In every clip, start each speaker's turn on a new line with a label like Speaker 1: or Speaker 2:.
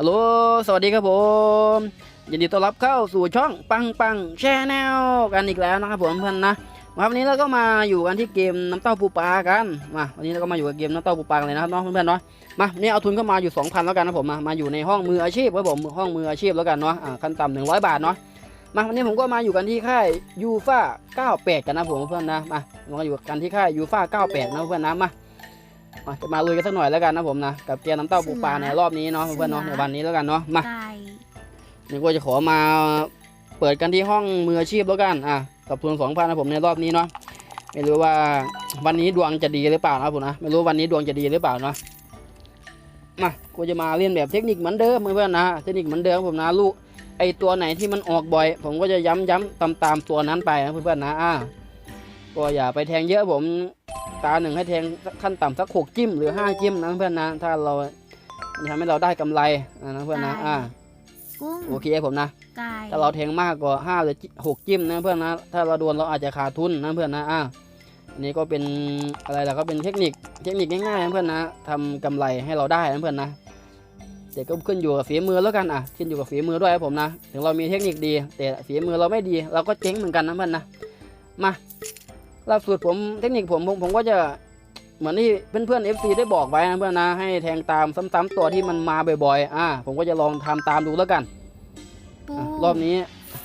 Speaker 1: ฮัลโหล สวัสดีครับผม ยินดีต้อนรับเข้าสู่ช่องปังปังแชนแนลกันอีกแล้วนะครับผมเพื่อนนะมาวันนี้เราก็มาอยู่กันที่เกมน้ำเต้าปูปลากัน มาวันนี้เราก็มาอยู่กับเกมน้ำเต้าปูปลาเลยนะครับเน้องเพื่อนๆเนาะ มาเนี่ยเอาทุนเข้ามาอยู่ 2,000 แล้วกันนะผมมา มาอยู่ในห้องมืออาชีพครับผม ห้องมืออาชีพแล้วกันเนาะอ่าขั้นต่ำ100บาทเนาะ มาวันนี้ผมก็มาอยู่กันที่ค่ายยูฟ่า98 กันนะผมเพื่อนนะ มาเราก็อยู่กันที่ค่ายยูฟ่า98 นะเพื่อนนะ มา มาจะมาลุยกันสักหน่อยแล้วกันนะผมนะกับเกมน้ำเต้าปูปลาในรอบนี้เนาะเพื่อนๆเนาะในวันนี้แล้วกันเนาะมา
Speaker 2: ไก่
Speaker 1: นี่ก็จะขอมาเปิดกันที่ห้องมืออาชีพแล้วกันอะกับทุนสองพันนะผมในรอบนี้เนาะไม่รู้ว่าวันนี้ดวงจะดีหรือเปล่านะครับผมนะไม่รู้วันนี้ดวงจะดีหรือเปล่าเนาะมากูจะมาเรียนแบบเทคนิคเหมือนเดิมเพื่อนๆนะเทคนิคเหมือนเดิมผมนะลูกไอตัวไหนที่มันออกบ่อย ผมก็จะย้ำย้ำตามตามๆตัวนั้นไปนะเพื่อนๆนะอะก็อย่าไปแทงเยอะผม ตาหนึ่งให้แทงขั้นต่ำสักหกจิ้มหรือห้าจิ้มนะเพื่อนนะ ถ้าเรามันทำให้เราได้กำไรอะนะเพื่อนนะอะ
Speaker 2: กุ้ง
Speaker 1: โอเคผมนะ
Speaker 2: ไก่
Speaker 1: ถ้าเราแทงมากกว่าห้าหรือหกจิ้มนะเพื่อนนะถ้าเราโดนเราอาจจะขาดทุนนะเพื่อนนะอะอันนี้ก็เป็นอะไรล่ะก็เป็นเทคนิคเทคนิคง่ายๆนะเพื่อนนะทำกำไรให้เราได้นะเพื่อนนะแต่ก็ขึ้นอยู่กับฝีมือแล้วกันอะขึ้นอยู่กับฝีมือด้วยครับผมนะ ถึงเรามีเทคนิคดี แต่ฝีมือเราไม่ดี เราก็เจ๊งเหมือนกันนะเพื่อนนะมา ล่าสุดผมเทคนิคผมผมผมก็จะเหมือนที่เพื่อนๆ FC ได้บอกไว้นะเพื่อนนะให้แทงตามซ้ำๆตัวที่มันมาบ่อยๆอะผมก็จะลองทำตามดูแล้วกัน
Speaker 2: ปู
Speaker 1: อะรอบนี้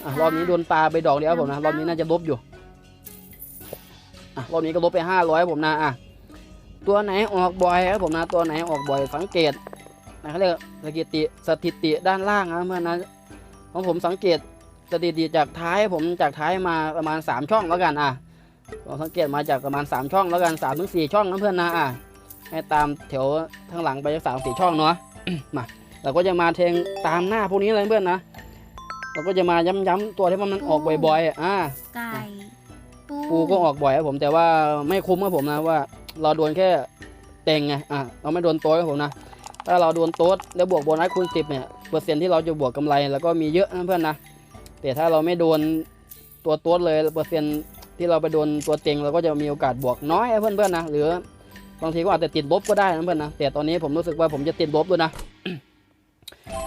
Speaker 1: อะรอบนี้โดนปลาไปดอกเดียวครับผมนะรอบนี้น่าจะลบอยู่อะรอบนี้ก็ลบไปห้าร้อยผมนะอะตัวไหนออกบ่อยครับผมนะตัวไหนออกบ่อยสังเกตนะเขาเรียกสถิติสถิติด้านล่างนะเพื่อนนะของผมสังเกตสถิติจากท้ายผมจากท้ายมาประมาณ3ช่องแล้วกันอะ ลองสังเกตมาจากประมาณ 3 ช่องแล้วกัน3ถึง4ช่องนะเพื่อนนะอะให้ตามแถวข้างหลังไปสามสี่ช่องเนาะมาเราก็จะมาแทงตามหน้าพวกนี้เลยเพื่อนนะเราก็จะมาย้ำๆตัวที่มันออกบ่อยๆอ่า
Speaker 2: ไก่ปู
Speaker 1: ปูก็ออกบ่อยครับผมแต่ว่าไม่คุ้มครับผมนะว่า เราโดนแค่เต็งไงอ่าเราไม่โดนโต๊ดครับผมนะถ้าเราโดนโต๊ดแล้วบวกโบนัสคูณสิบเนี่ยเปอร์เซ็นต์ที่เราจะบวกกำไรแล้วก็มีเยอะนะเพื่อนนะแต่ถ้าเราไม่โดนตัวโต๊ดเลยเปอร์เซ็นต์ ที่เราไปโดนตัวเต็งเราก็จะมีโอกาสบวกน้อยนะเพื่อนๆนะหรือบางทีก็อาจจะติดลบก็ได้นะเพื่อนนะแต่ตอนนี้ผมรู้สึกว่าผมจะติดลบด้วยนะ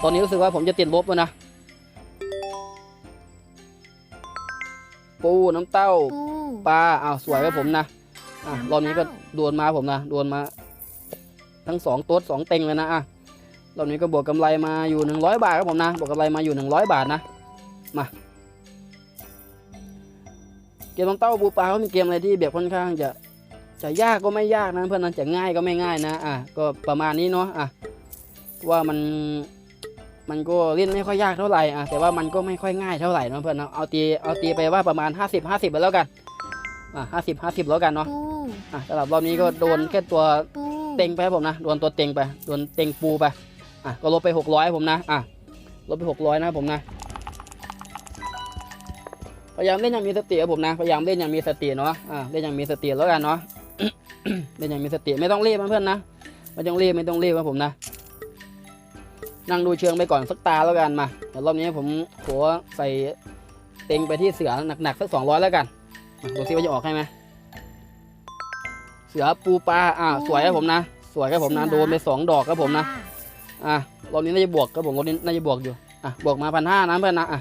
Speaker 1: ตอนนี้รู้สึกว่าผมจะติดลบด้วยนะปูน้ำเต้า
Speaker 2: ปู
Speaker 1: ปลาอ้าวสวยครับผมนะอะรอบนี้ก็โดนมาผมนะโดนมา ทั้งสองตัวสองเต็งเลยนะอะรอบนี้ก็บวกกำไรมาอยู่หนึ่งร้อยบาทครับผมนะบวกกำไรมาอยู่หนึ่งร้อยบาทนะมา เกมน้ำเต้าปูปลาเขามีเกมอะไรที่แบบค่อนข้างจะจะยากก็ไม่ยากนะเพื่อนนะจะง่ายก็ไม่ง่ายนะอะก็ประมาณนี้เนาะอะว่ามันมันก็เล่นไม่ค่อยยากเท่าไหร่อะแต่ว่ามันก็ไม่ค่อยง่ายเท่าไหร่นะเพื่อนนะเอาตีเอาตีไปว่าประมาณ 50 50ไปแล้วกันอะห้าสิบห้าสิบแล้วกันเนาะ
Speaker 2: ปู
Speaker 1: อะสำหรับรอบนี้ก็โดนแค่ตัว
Speaker 2: ปู
Speaker 1: เต็งไปครับผมนะโดนตัวเต็งไปโดนเต็งปูไปอะก็ลบไปหกร้อยผมนะอะลบไปหกร้อยนะครับผมนะ พยายามเล่นอย่างมีสติครับผมนะ พยายามเล่นอย่างมีสติเนาะ อะเล่นอย่างมีสติแล้วกันเนาะ เล่นอย่างมีสติไม่ต้องรีบนะเพื่อนนะ ไม่ต้องรีบไม่ต้องรีบครับผมนะ นั่งดูเชิงไปก่อนสักตาแล้วกันมาเดี๋ยวรอบนี้ผมขอใส่เต็งไปที่เสือหนักๆสักสองร้อยแล้วกันมาดูซิว่าจะออกให้ไหมเสือปูปลา อ่า สวยครับผมนะ สวยครับผมนะ โดนไปสองดอกครับผมนะ อะรอบนี้น่าจะบวกครับผมรอบนี้น่าจะบวกอยู่ อะ บวกมาพันห้านะเพื่อนนะ อะ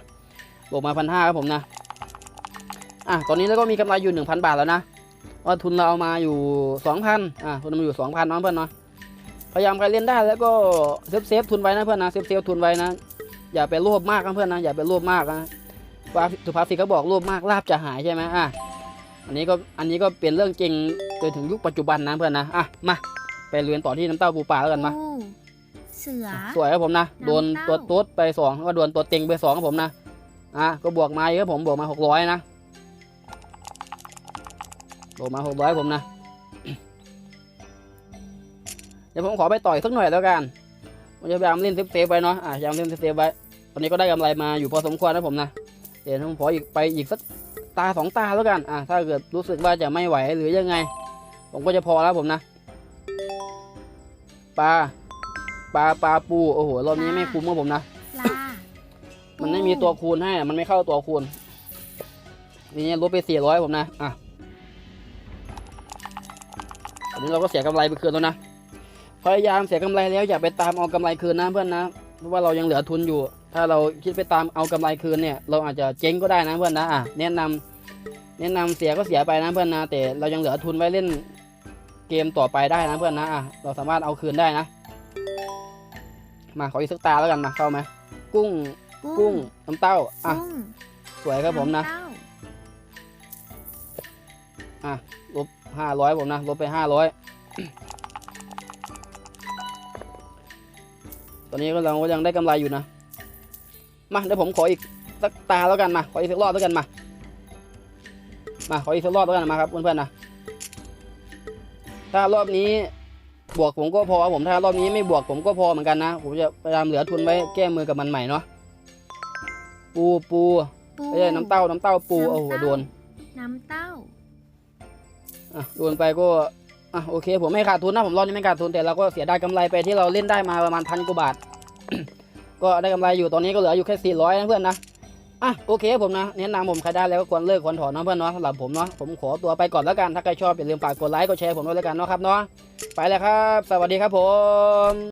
Speaker 1: บวกมาพันห้าครับผมนะ อะตอนนี้แล้วก็มีกำไรอยู่หนึ่งพันบาทแล้วนะว่าทุนเราเอามาอยู่สองพันอะทุนเรามาอยู่สองพันน้องเพื่อนเนาะพยายามใครเล่นได้แล้วก็เซฟเซฟทุนไว้นะเพื่อนนะเซฟเซฟทุนไว้นะ อย่าไปโลภมากนะเพื่อนนะอย่าไปโลภมากนะว่าสุภาษิตเขาบอกโลภมากลาบจะหายใช่ไหมอะอันนี้ก็อันนี้ก็เป็นเรื่องจริงจนถึงยุคปัจจุบันนะเพื่อนนะอะมาไปเรียนต่อที่น้ำเต้าปูปลาแล้วกันมา
Speaker 2: ปูเสือ
Speaker 1: สวยครับผมนะโดน
Speaker 2: น้ำ
Speaker 1: ตัว
Speaker 2: เต้า
Speaker 1: ตุ๊ดไปสองก็โดนตัวเต็งไปสองครับผมนะอะก็บวกมาเยอะผมบวกมาหกร้อยนะ บวกมาหกร้อยผมนะ เดี๋ยวผมขอไปต่อยสักหน่อยแล้วกันผมจะพยายามเล่นเซฟเซฟๆไว้เนาะอะพยายามเล่นเซฟเซฟๆไว้ตอนนี้ก็ได้กำไรมาอยู่พอสมควรนะผมนะ เดี๋ยวผมขออีกไปอีกสักตาสองตาแล้วกัน อะถ้าเกิดรู้สึกว่าจะไม่ไหวหรือยังไง ผมก็จะพอแล้วผมนะ ปลา ปลาปลาปู โอ้โห รอบนี้ไม่คุ้มครับผมนะ
Speaker 2: ปลา
Speaker 1: มันไม่มีตัวคูณให้อะมันไม่เข้าตัวคูณทีนี้ลดไปสี่ร้อยผมนะ อะ อันนี้เราก็เสียกำไรไปคืนแล้วนะ พยายามเสียกำไรแล้วอย่าไปตามเอากำไรคืนนะเพื่อนนะราะว่าเรายังเหลือทุนอยู่ ถ้าเราคิดไปตามเอากำไรคืนเนี่ย เราอาจจะเจ๊งก็ได้นะเพื่อนนะอะแนะนำแนะนำเสียก็เสียไปนะเพื่อนนะ แต่เรายังเหลือทุนไว้เล่นเกมต่อไปได้นะเพื่อนนะอะเราสามารถเอาคืนได้นะ มาขออีกสักตาแล้วกันมาเข้าไหมกุ้ง กุ้งน้ำเต้าอะ
Speaker 2: กุ้ง
Speaker 1: สวยครับผมนะำ
Speaker 2: เต้า
Speaker 1: ลบ ห้าร้อยผมนะลบไปห้าร้อยตอนนี้ก็เราก็ยังได้กำไรอยู่นะ มาเดี๋ยวผมขออีกสักตาแล้วกันมา ขออีกสักรอบแล้วกันมา มาขออีกสักรอบแล้วกันมาครับเพื่อนๆนะถ้ารอบนี้บวกผมก็พอครับผมถ้ารอบนี้ไม่บวกผมก็พอเหมือนกันนะ ผมจะพยายามเหลือทุนไว้แก้มือกับมันใหม่เนาะปูปู
Speaker 2: ปู
Speaker 1: ไม่ใช่น้ำเต้าน้ำเต้าปูโอ้โหโดน
Speaker 2: น้ำเต้า
Speaker 1: อะโดนไปก็อะโอเค ผมไม่ขาดทุนนะผมรอบนี้ไม่ขาดทุนแต่เราก็เสียดายกำไรไปที่เราเล่นได้มาประมาณพันกว่าบาท ก็ได้กำไรอยู่ตอนนี้ก็เหลืออยู่แค่400นะเพื่อนนะอะโอเคผมนะแนะนำผมใครได้แล้วก็ควรเลิกควรถอนนะเพื่อนเนาะสำหรับผมเนาะผมขอตัวไปก่อนแล้วกันถ้าใครชอบอย่าลืมฝากกดไลค์กดแชร์ผมด้วยแล้วกันเนาะครับเนาะไปแล้วครับ สวัสดีครับผม